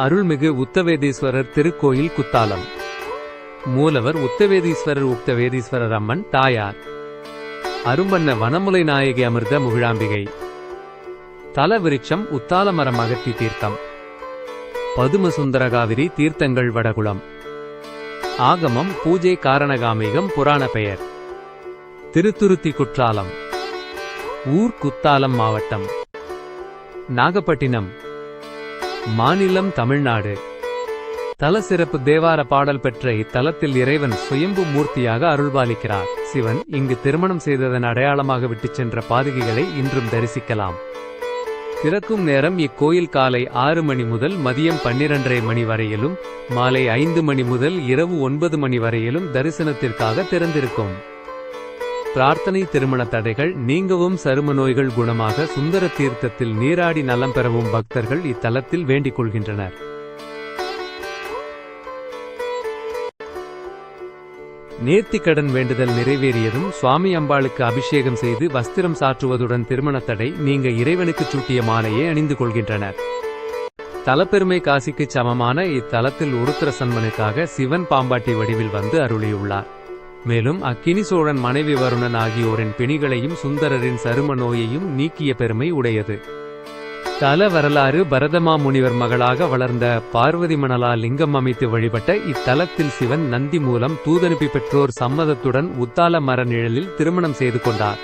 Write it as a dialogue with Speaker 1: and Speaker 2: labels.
Speaker 1: அருள்மிகு உத்தவேதீஸ்வரர் திருக்கோயில் குத்தாலம். மூலவர் உத்தவேதீஸ்வரர் உத்தவேதீஸ்வரர் அம்மன் தாயார். அரும்பண்ண வனமுலை நாயகி அமிர்த முகிழாம்பிகை. தல விருட்சம் உத்தாலமரம் அகத்தி தீர்த்தம். பதும சுந்தரகாவிரி தீர்த்தங்கள் வடகுளம். ஆகமம் பூஜை காரணகாமிகம் புராண பெயர். திருத்துருத்தி குற்றாலம். ஊர் குத்தாலம் மாவட்டம். நாகப்பட்டினம். மாநிலம் தமிழ்நாடு. தல சிறப்பு தேவார பாடல் பெற்ற இத்தலத்தில் இறைவன் சுயம்பு மூர்த்தியாக அருள்பாலிக்கிறார். சிவன் இங்கு திருமணம் செய்ததன் அடையாளமாக விட்டுச் சென்ற பாதுகைகளை இன்றும் தரிசிக்கலாம். திறக்கும் நேரம் இக்கோயில் காலை ஆறு மணி முதல் மதியம் பன்னிரண்டரை மணி வரையிலும் மாலை ஐந்து மணி முதல் இரவு ஒன்பது மணி வரையிலும் தரிசனத்திற்காக திறந்திருக்கும். பிரார்த்தனை திருமண தடைகள் நீங்கவும் சரும நோய்கள் குணமாக சுந்தர தீர்த்தத்தில் நீராடி நலம் பெறவும் பக்தர்கள் இத்தலத்தில் வேண்டிக் கொள்கின்றனர். நேர்த்திக்கடன் வேண்டுதல் நிறைவேறியதும் சுவாமி அம்பாளுக்கு அபிஷேகம் செய்து வஸ்திரம் சாற்றுவதுடன் திருமண தடை நீங்க இறைவனுக்கு சூட்டிய மாலையை அணிந்து கொள்கின்றனர். தலப்பெருமை காசிக்கு சமமான இத்தலத்தில் உருத்திர சன்மனுக்காக சிவன் பாம்பாட்டி வடிவில் வந்து அருளியுள்ளார். மேலும் அக்கினி சோழன் மனைவி வருணன் ஆகியோரின் பிணிகளையும் சுந்தரரின் சரும நோயையும் நீக்கிய பெருமை உடையது. தல வரலாறு பரதமா முனிவர் மகளாக வளர்ந்த பார்வதி மணலா லிங்கம் அமைத்து வழிபட்ட இத்தலத்தில் சிவன் நந்தி மூலம் தூதனுப்பி பெற்றோர் சம்மதத்துடன் உத்தால மர நிழலில் திருமணம் செய்து கொண்டார்.